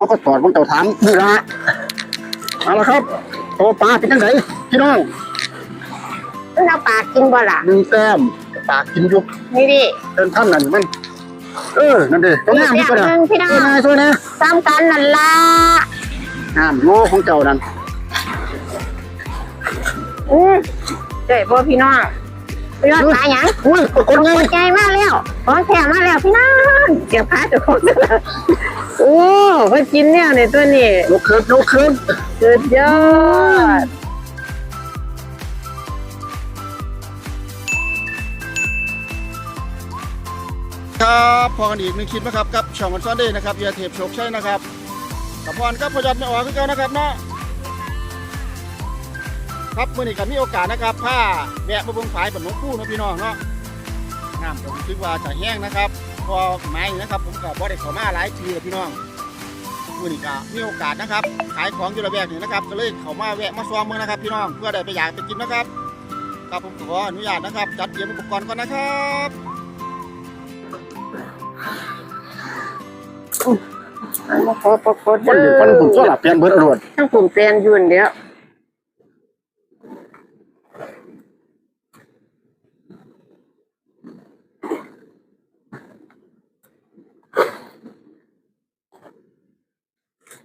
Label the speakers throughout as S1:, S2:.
S1: เขาก็ตอดของเจ้าถามนี่ละเอาละครับโตปลาเป็นยังไงพี่น้อง
S2: มันเอาปากกินบ่ล่ะ
S1: หนึ่งแต้มปากกินอยุก
S2: นี่ดิ
S1: เดินท่านนั่นมัน เออนั่นเด้ตรงนี้มี
S2: เสีย
S1: ก็
S2: บ
S1: ได้
S2: หนึ่งพี่น้อ
S1: ช่วย
S2: ง
S1: นะช่วยนะ
S2: ซ้ำกันนั่นล่ะ
S1: งามโยของเจ้านั่น
S2: อืมเจ๊บ่พี่น้องไป ยอดปลาหยัง
S1: อุ้ยปรากฏไง
S2: ใจมาแล้วของแถมมาแล้วพี่น้องเดี๋ยวพาเจะคงจะโอ้เพิ่นกินเนี่ยในตัวนี้
S1: นกเคิร์ฟนกเคิร์ฟ
S2: สุดยอด
S1: ครับพอกันอีกหนึ่งคลิปนะครับกับช่องวันซ้อนเดย์นะครับเบียร์เทพโชคชัยนะครับกับพรครับพยัดไม่ออกคือเก่านะครับเนาะ ครับเมื่อนี้ก็มีโอกาสนะครับผ้าแวะมาเบิ่งฝายบนนกคู่นะพี่น้องเนาะน้ำผมคิดว่าจะแห้งนะครับพอไม้นะครับผมก็บ่ได้เข้ามาหลายทีแล้วพี่น้องมื่อนี้ก็มีโอกาสนะครับ ขายของอยู่ระแวกนี้นะครับ ก็เลยเข้ามาแวะมาซอมเมืองนะครับ พี่น้องเพื่อได้ไปอยากไปกินนะครับครับผมขออนุญาตนะครับ จัดเตรียมอุปกรณ์ก่อนนะครับ
S2: มาขอปกฏ
S1: คนคนผมก็หลับเปลี่ยนเบิดอรวด
S2: ทั้งกลุ่มเปลี่ยนอยุ่นเดียว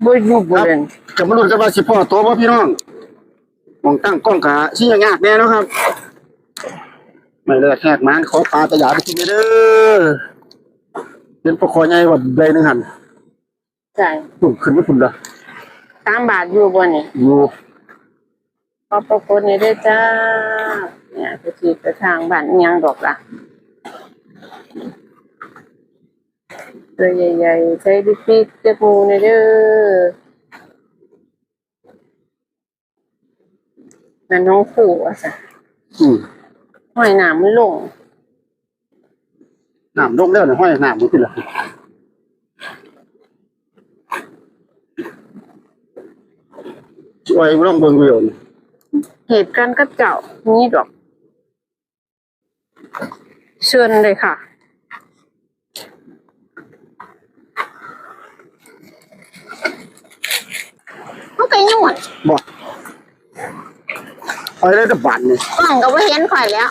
S2: บ่อยู่บ่เล่น
S1: จะมาลุ้นกันว่าสิพ่อตัวบ่พี่น้องมองตั้งกล้องกะชี้ยากแน่เนาะครับ ไม่เลยแขกหมานขอปลาตะหยาไปกินเด้อเป็นปลาคอใหญ่ว่าใบหนึงหัน
S2: ใช่
S1: ปุ่นขึ้นไม่ปุ่นละ
S2: ตามบาทอยู่บ่นี่
S1: อยู่
S2: ขอปรากฏนี่ด้วยจ้า เนี่ยไปขี่ไปทางบ้านอิหยังดอกล่ะ ตัวใหญ่ๆ ใช้ดิปิกเจ็บมูในเด้อนั่นน้องขู่อะสิ
S1: อืม
S2: ห้อยหนามมันลง
S1: น้ำลงแล้วเนี่ยห้อยน้ำมันขึ้นละช่วยลองเบิ่งวิวนี่
S2: เหตุการณ์กับเจ้านี่ดอก เชิญเลยค่ะ เขาไปยุ่ง
S1: บ่ไปได้แต่บาทนี่
S2: กล้องก็ว่าเห็นข่อยแล้ว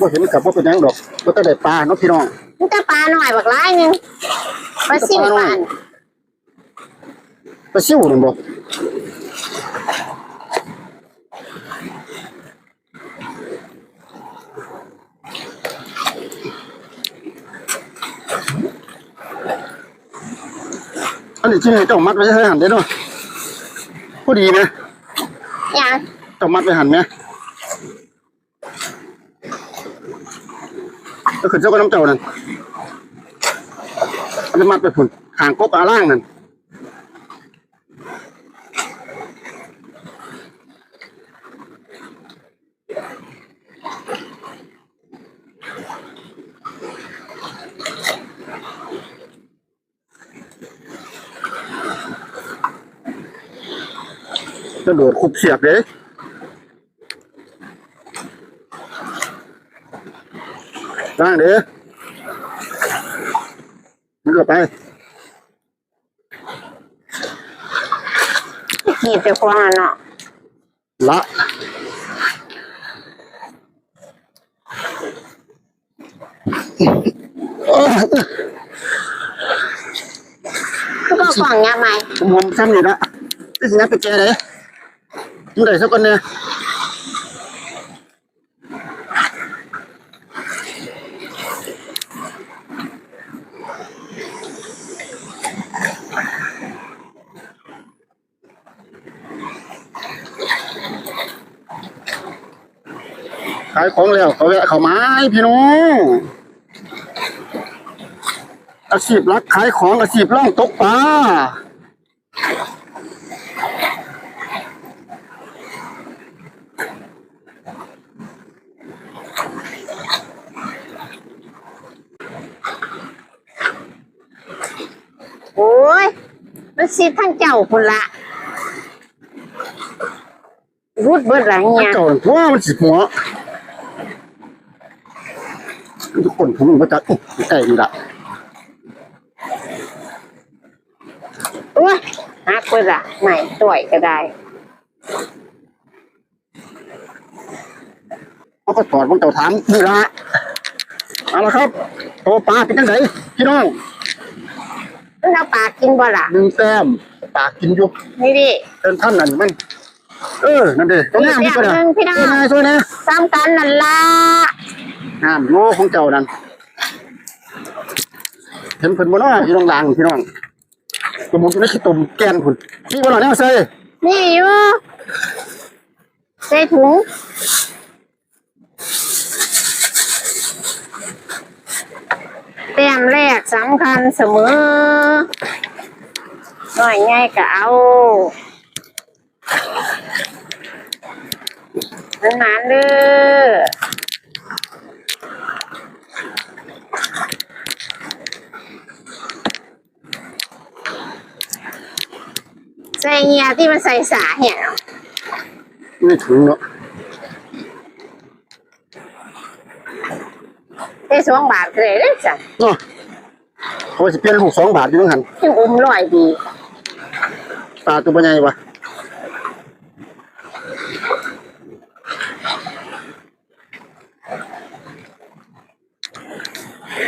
S1: บ่เห็นกับบ่เป็นหยังดอกบ่ต้องได้ปลาเนาะพี่น้อง
S2: มันจะปลาหน่อยบักร้ายหนึงปลาซิวปาน
S1: ปลาซิวนั่นบ่อันนี้ที่ให้เจ้ามัดไว้ให้หันได้เนาะพ อดีไหม
S2: อย่าง
S1: เจ้ามัดไว้หันไหมก็คือเจ้าก็น้ำเจ้านั่นอันนี้มัดไปผุนหางกบอาล่างนั่น ระโดดคุบเสียบเลยล่างเด้อมันก็ไป
S2: หนีบไปควางอะเนาะ
S1: ละ
S2: คือก็กล่องเนี้ยไหม
S1: ผมผมซ้ำนี่ละนี่สินะไปแกเลย มันได้สักคนเนี่ยขายของแล้วเขาแวะเขาไม้พี่น้องอาชีพรักขายของอาชีพล่องตกปลา
S2: โอ้ยมัน สิทั้งเจ้าคนละรุดเบิดหลัง
S1: มัน
S2: เนี่ย
S1: เก่าเพราะว่ามันสิหัวทุกคนผมมันก็จะอุ๊ยใกล้นี่ละ
S2: โอ้อุ้ยหักไปละใหม่ต่วยก็ได้
S1: เขาก็ตอดมันเจ้าถามนี่ละเอาละครับโตปลาเป็นจังไดพี่น้อง
S2: มันเอาปากกินบ่ล่ะ
S1: หนึ่งแต้มปลากินอยู่
S2: นี่ดิ
S1: เดินท่านนั่นมัน เออ นั่นเด้ต้องงามที่สุด
S2: อีกอย่างหนึ่งพี่น้อง
S1: ช่วยนะช่วยนะ
S2: ซ้ำกันนั่นล่ะ
S1: งามโลของเจ้านั่นเห็นเพิ่นบ่เนาะอยู่ตรงหลังพี่น้องตัวหมุนอยู่ในขี้ตุ่มแกนพุ่นนี่บ่ล่ะแนวใส่
S2: นี่อยู่ใส่ถุง ต้มแรกสำคัญเสมอหน่อยง่ายก็เอานานๆเด้อใส่เงียที่มันใส่สาเหี่ย
S1: นี่ถุงเนาะ
S2: ได้สองบาทเลยเด้อจ้ะ
S1: เนาะเขาสิเปลี่ยนลูกสองบาทอยู่นั่นหั่น
S2: ยังอุ้มลอยดี
S1: ปลาตัวบ่ใหญ่วะ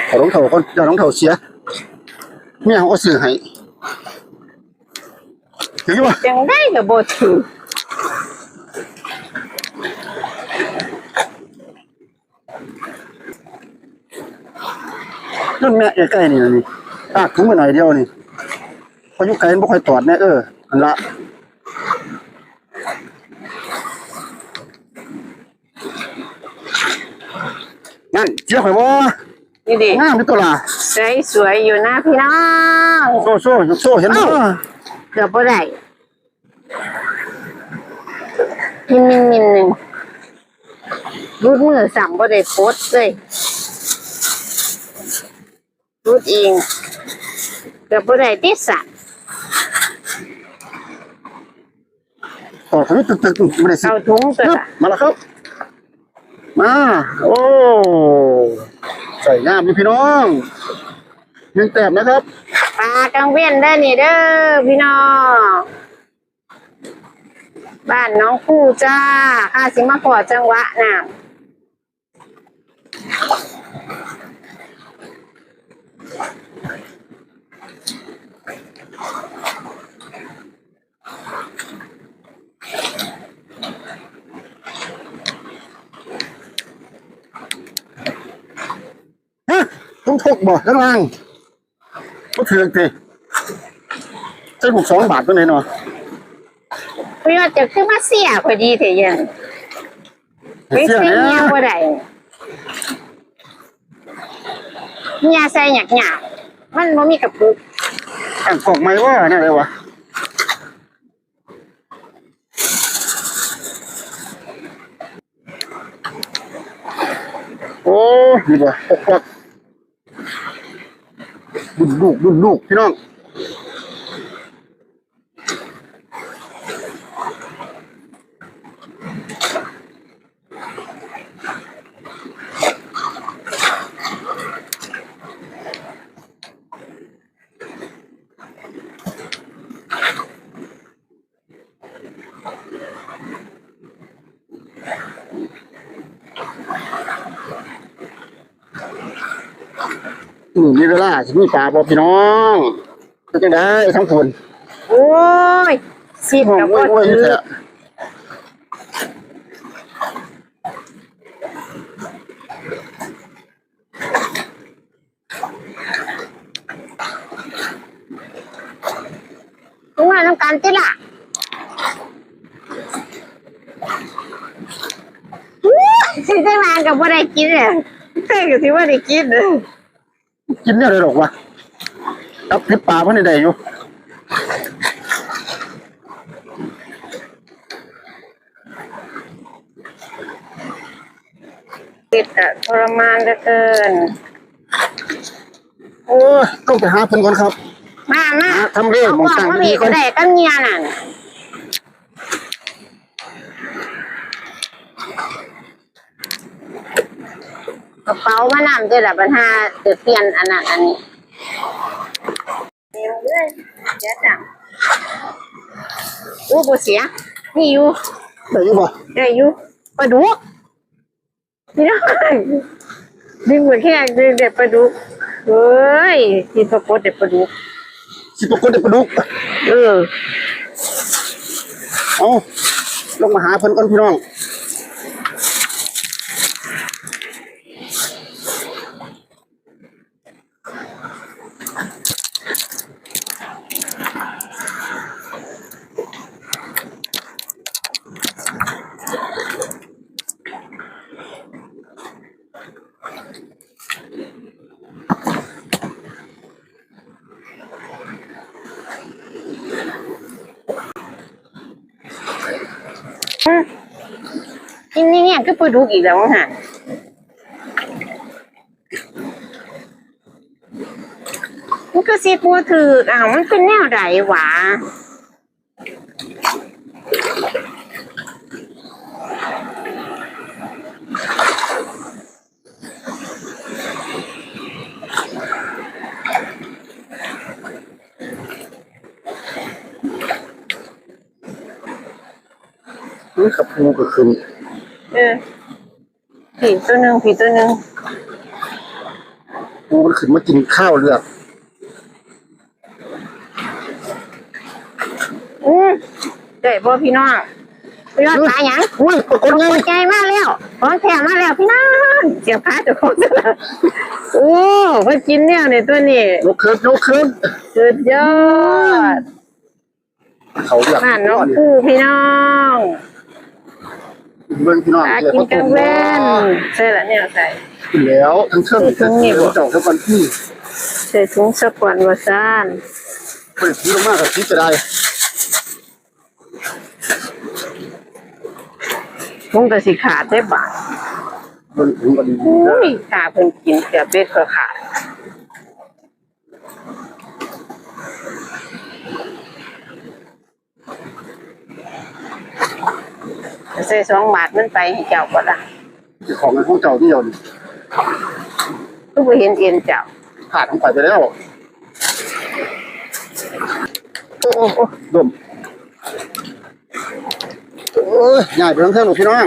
S1: เอารองเท้าก่อนอย่ารองเท้าเสียเมียเขาก็ซื้อให้ถือว่า
S2: จังได้กับบถือ
S1: รุ่นแม่ใกล้ๆนี่นะนี่ตากถุงไปหน่อยเดียวนี่พออยุไกลมันบ่ค่อยตอดแน่เอออันละนั่นเจียวข่อยบ่
S2: นี่ดิ
S1: งามที่ตัวล่ะ
S2: สวยสวยอยู่นะพี่น้อง
S1: โซ่โซ่โซ่เห็นบ่
S2: เกือบบ่ได้มินมินมินหนึ่งรูดมือสั่งบ่ได้โพสเลย รูดเองเกือบบ่ได้ติดสัตว์
S1: ตอดทำให้ตึกๆไม่ได้สิ
S2: เอาถุงตัว
S1: ครับ
S2: ละ
S1: มาแล้วครับ มา โอ้ใส่งามนี่พี่น้องหนึ่งแต้มนะครับ
S2: ปลากังเวียนได้อนี่เด้อพี่น้องบ้านน้องคู่จ้าข้าสิมาขอจังหวะน่ะ
S1: ฮะต้องทกบ่ข้างล่างก็ถือติใช้บุกสองบาทตัวไหนเนาะ
S2: พี่ว่าจะขึ้นมาเสียพอดีเถอะยังไม่
S1: เสีย
S2: ใช่
S1: เนี่
S2: เมีย
S1: ย
S2: บ่ได้เมียใส่หยักหยาบมันบ่มีกระปุก
S1: อ่างกองไหมว่าเนี่ยอะไรวะโอ้ดีบ่ปกปอกดุกดุกดุกพี่น้อง อืมมี เวลาสิมีปลาบ่พี่น้องเป็นจังได๋ทั้งคน
S2: โอ้ยสิบ
S1: โอ้
S2: กับ
S1: ย
S2: บ่
S1: โอ้ย
S2: ถือ
S1: แท้
S2: มึงว่าน้ำกันติล่ะอู้สิจังหวะกับบ่ได้กินเลยเคยก็สิบ่ได้กินเลย
S1: กินเนี่ยได้ดอกวะรับเห็ดปลาเพิ่นได้อยู่
S2: ติดอะทรมานเหลือเกิน
S1: โอ้ยต้องไปหาเพิ่นก่อนครับ
S2: มามา
S1: หาทำเลข
S2: เอา
S1: หมอง
S2: บอก
S1: ตั้ง
S2: ว่า
S1: ดี
S2: มี
S1: ๆก่
S2: ก็
S1: อน
S2: ได้กันเมียนั่น ระเป๋ามานำด้วยละปัญหาเดี๋ยวเปลี่ยนอันนั้นอันนี้เดี๋ยวเลยเดี๋ยวจังโอ้บ่เสียนี่อยู่
S1: ได้อยังบ่
S2: ได้อยู่ปลาดุกพี่น้องดึงเหมือนแค่ดึงเด็ดปลาดุกเฮ้ยกินปลากดเด็ดปลาดุก
S1: สิปรากฏได้ปลาดุก
S2: เออ
S1: เอาลงมาหาเพิ่นก่อนพี่น้อง
S2: นนี่เนี่ยก็ไปดูอีกแล้วฮะมันก็เสียบัวถืออ้าวมันเป็นแนวใดหวะ
S1: นี่กับปูก็ขึ้น
S2: เออผีตัวหนึ่งผีตัวหนึ่ง
S1: ปูมันขึ้นมากินข้าวเลือก
S2: อืมได้บ่พี่น้องพี่น้องตายหยัง
S1: อุ้ยปรากฏไง
S2: หัวใจมาแล้วของแถมมาแล้วพี่น้องเสียบขาเจะของแล้วโอ้เพิ่นกินเนี่ยในตัวนี้
S1: ยกขึ้นยกขึ้น
S2: สุดยอด
S1: เขาเลือก
S2: บ้านน้องคู่พี่น้อง
S1: เบิ่งพี่น้อง
S2: ปลา
S1: เดี๋ยว
S2: กินกลางเว้น
S1: เขา
S2: ใช่ละเนี่ยใส่
S1: ขึ้นแล้วทั้งเครื่อง
S2: ใส่ถุงนี่บ่
S1: เจ้าทั้งวันที่
S2: ใส่ถุงสปอนวาซาน
S1: เปิดที่ลงมากกับที่จะได้
S2: ถุงก็สิขาดได้บาท
S1: เบิ่งถึงกันดี
S2: อุ้ยขาเพิ่นกินเสียเบ็ดก็ขาด ใส่สองบาทมันไปให้เจ้าก็ได้
S1: เจ้าของในห้องเจ้าที่เดียวนี่
S2: ก็ไปเห็นเอ็นเจ้า
S1: ขาดทั้งไปไปแล้ว
S2: โอ้โอ้โอ้
S1: ดมโอ้ยง่ายไปทั้งเครื่องหรอกพี่น้อง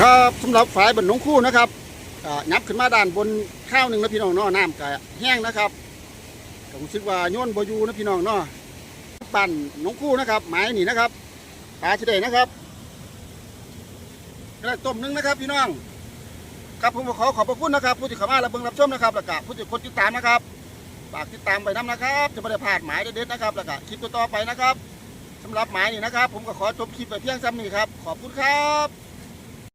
S1: ครับสำหรับฝายบนหนองคู่นะครับอ่ายับขึ้นมาด้านบนข้าวหนึ่งนะพี่น้องเนาะน้ำก็แห้งนะครับก็รู้สึกว่าโยนบอยูนะพี่น้องเนาะปั่นหนองคู่นะครับหมายนี่นะครับ ปลาชิเดนะครับกระต้มหนึงนะครับพี่น้อง ครับผมขอขอบพระคุณนะครับ ผู้ที่เข้ามาและเบิ่งรับชมนะครับแล้วก็ผู้ที่กดติดตามนะครับฝากติดตามไปน้ำนะครับ จะไม่ได้พลาดหมายเด็ดๆนะครับแล้วก็คลิปต่อไปนะครับสำหรับหมายนี่นะครับ ผมก็ขอจบคลิปไปเพียงซ้ำนี้ครับ ขอบคุณครับ